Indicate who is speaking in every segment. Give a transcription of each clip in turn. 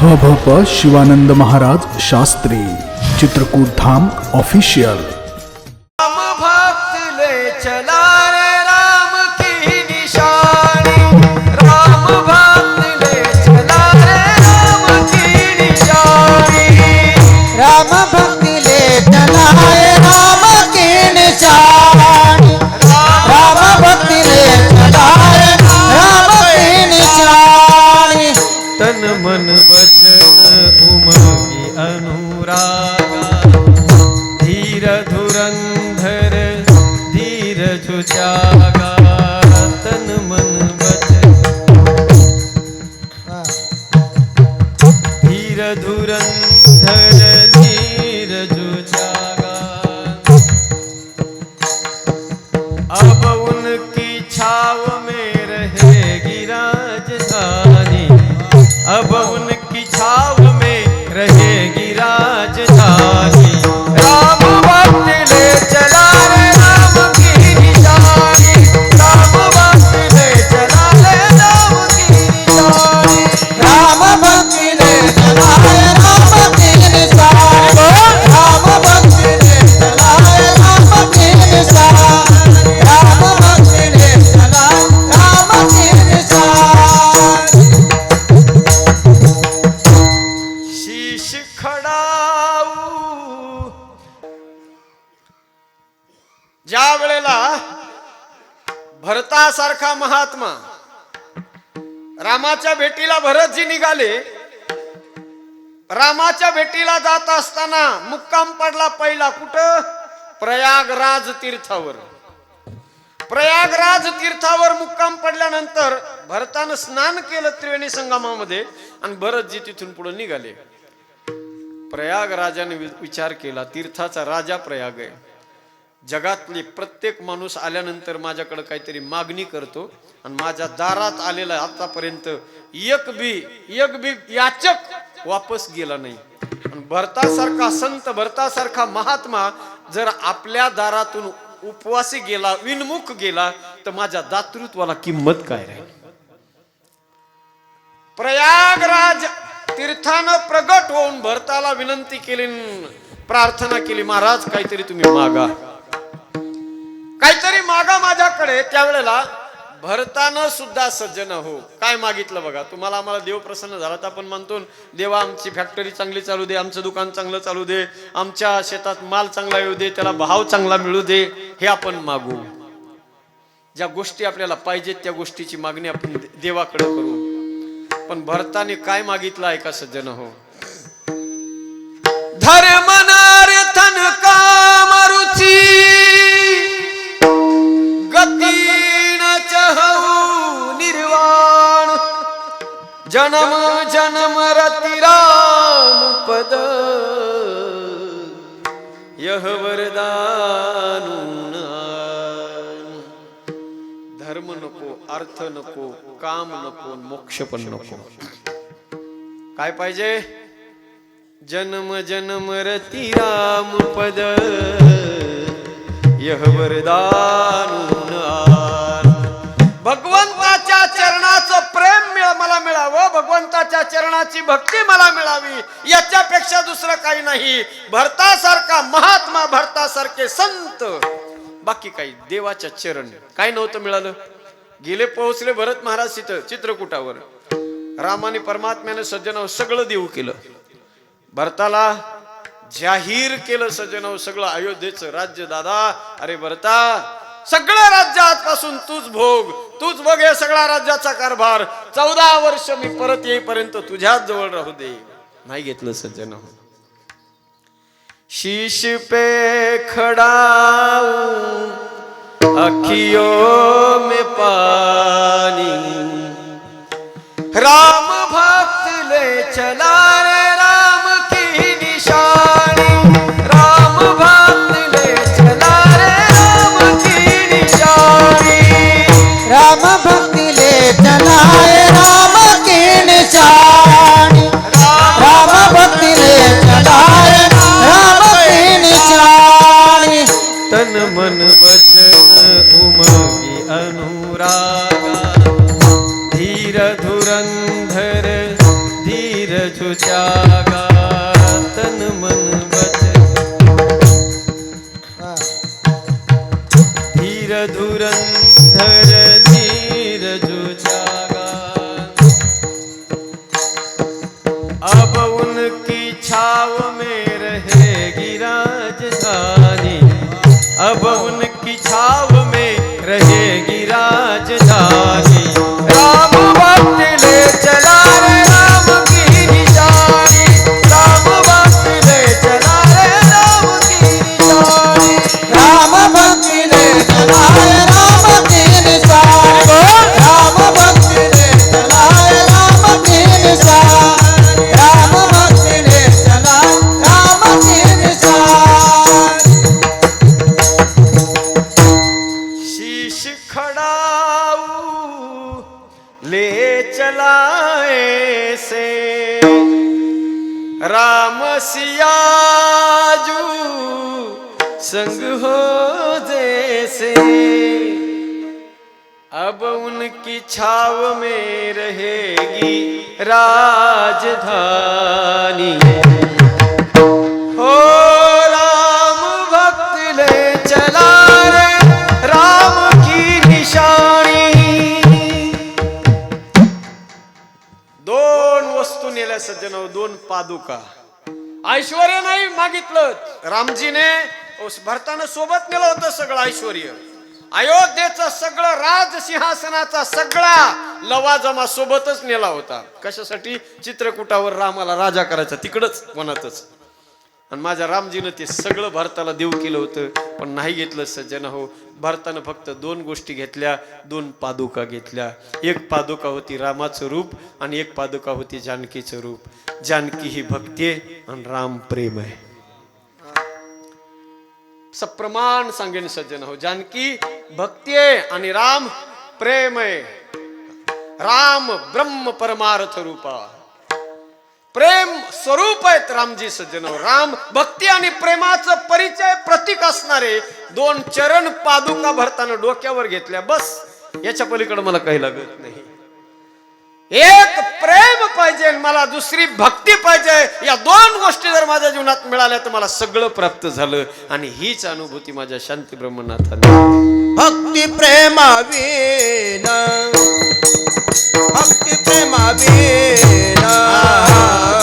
Speaker 1: ह भ प शिवानंद महाराज शास्त्री चित्रकूट धाम ऑफिशियल
Speaker 2: भरतासारखा महात्मा. रामाच्या भेटीला भरतजी निघाले. रामाच्या भेटीला जात असताना मुक्काम पडला पहिला कुठं? प्रयागराज तीर्थावर. प्रयागराज तीर्थावर मुक्काम पडल्यानंतर भरतानं स्नान केलं त्रिवेणी संगमामध्ये आणि भरतजी तिथून पुढे निघाले. प्रयागराजाने वि- विचार केला तीर्थाचा राजा प्रयाग आहे. जगातले प्रत्येक माणूस आल्यानंतर माझ्याकडं काहीतरी मागणी करतो आणि माझ्या दारात आलेला आतापर्यंत. एक बी एक बी याचक वापस गेला नाही. आणि भरतासारखा संत भरतासारखा महात्मा जर आपल्या दारातून उपवासी गेला विनमुख गेला तर माझ्या दातृत्वाला किंमत काय राहील? प्रयागराज तीर्थानं प्रगट होऊन भरताला विनंती केली प्रार्थना केली महाराज काहीतरी तुम्ही मागा. मागा माझ्याकडे त्यावेळेला भरतानं सुद्धा सज्जन हो. काय मागितलं बघा? तुम्हाला आम्हाला देव प्रसन्न झाला तर आपण म्हणतो देवा आमची फॅक्टरी चांगली चालू दे आमचं दुकान चांगलं चालू दे आमच्या शेतात माल चांगला येऊ दे त्याला भाव चांगला मिळू दे हे आपण मागू. ज्या गोष्टी आपल्याला पाहिजेत त्या गोष्टीची मागणी आपण दे- देवाकडे करू. पण भरताने काय मागितलं आहे का सज्जन हो. जन्म जन्म रती राम पद। यह वरदानून धर्म नको अर्थ नको काम नको मोक्ष पण नको। काय पाहिजे? जन्म जन्म रति राम पद। यह वरदानून भगवंताच्या चरणाची भक्ती मला मिळावी याच्यापेक्षा दुसरं काही नाही. भरतासारखा महात्मा भरतासारखे संत. बाकी काही देवाच्या चरण. काय नव्हतं मिळालं. गेले पोहोचले भरत महाराज तिथं चित्रकूटावर. रामाने परमात्म्याने सज्जनाव सगळं देऊ केलं. भरताला जाहीर केलं सज्जनाव सगळं. अयोध्येचं राज्य दादा. अरे भरता सगळं राज्य आजपासून तूच भोग तूच बघ हे सगळा राज्याचा कारभार. चौदा वर्ष मी परत येईपर्यंत तुझ्याच जवळ राहू दे. नाही घेतलं सज्जन हो. शीश पे खड़ाऊ अखियों में पानी. राम भक्त ले चला अनुरागा धीर रजुच्या तन मन
Speaker 3: हा.
Speaker 2: धीर धुरंधर सियाजू संग हो जैसे। अब उनकी छाव में रहेगी राजधानी। हो राम भक्त ले चला रे राम की निशाणी दोन वस्तू नेल्या सज्जन दोन पादुका। ऐश्वर नाही मागितलं. रामजीने भरतानं सोबत नेलं होतं सगळं ऐश्वर अयोध्येचा सगळं राज सिंहासनाचा सगळा लवाजमा सोबतच नेला होता. कशासाठी? चित्रकूटावर रामाला राजा करायचा तिकडच वनातच. आणि माझ्या रामजीनं ते सगळं भारताला देऊ केलं होतं. पण नाही घेतलं सज्जन हो. भारतानं फक्त दोन गोष्टी घेतल्या दोन पादुका घेतल्या. एक पादुका होती रामाचं रूप आणि एक पादुका होती जानकीचं रूप. जानकी ही भक्ती आहे आणि राम प्रेम आहे. सप्रमाण सांगेन सज्जन हो. जानकी भक्ती आहे आणि राम प्रेम आहे. राम ब्रह्म परमार्थ रूपा. प्रेम स्वरूप आहेत रामजी सज्जन राम भक्ती आणि प्रेमाचं परिचय प्रतीक असणारे दोन चरण पादुका भरताना डोक्यावर घेतल्या. बस याच्या पलीकडे मला काही लागत नाही. एक प्रेम पाहिजे मला दुसरी भक्ती पाहिजे. या दोन गोष्टी जर माझ्या जीवनात मिळाल्या तर मला सगळं प्राप्त झालं आणि हीच अनुभूती माझ्या शांती ब्रह्मनाथाने
Speaker 4: भक्ती प्रेमावीन भक्ती प्रेमावीन ज्ञान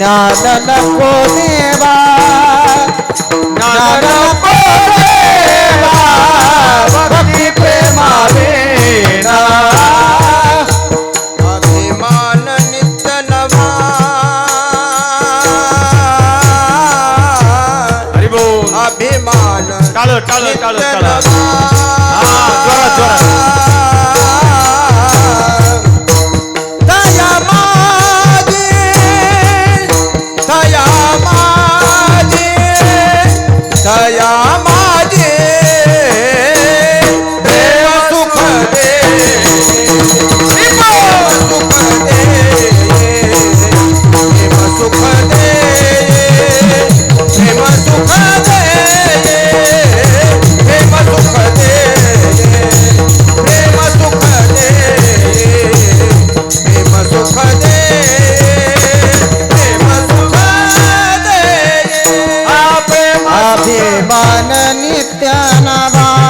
Speaker 4: ज्ञान नको देवा ज्ञान नको देवा
Speaker 3: भक्ती प्रेमावीना
Speaker 4: अभिमान नित्य नवा
Speaker 2: हरी बोल
Speaker 4: अभिमान
Speaker 2: टाळ टाळ टाळ टाळ। बाननित्याना बा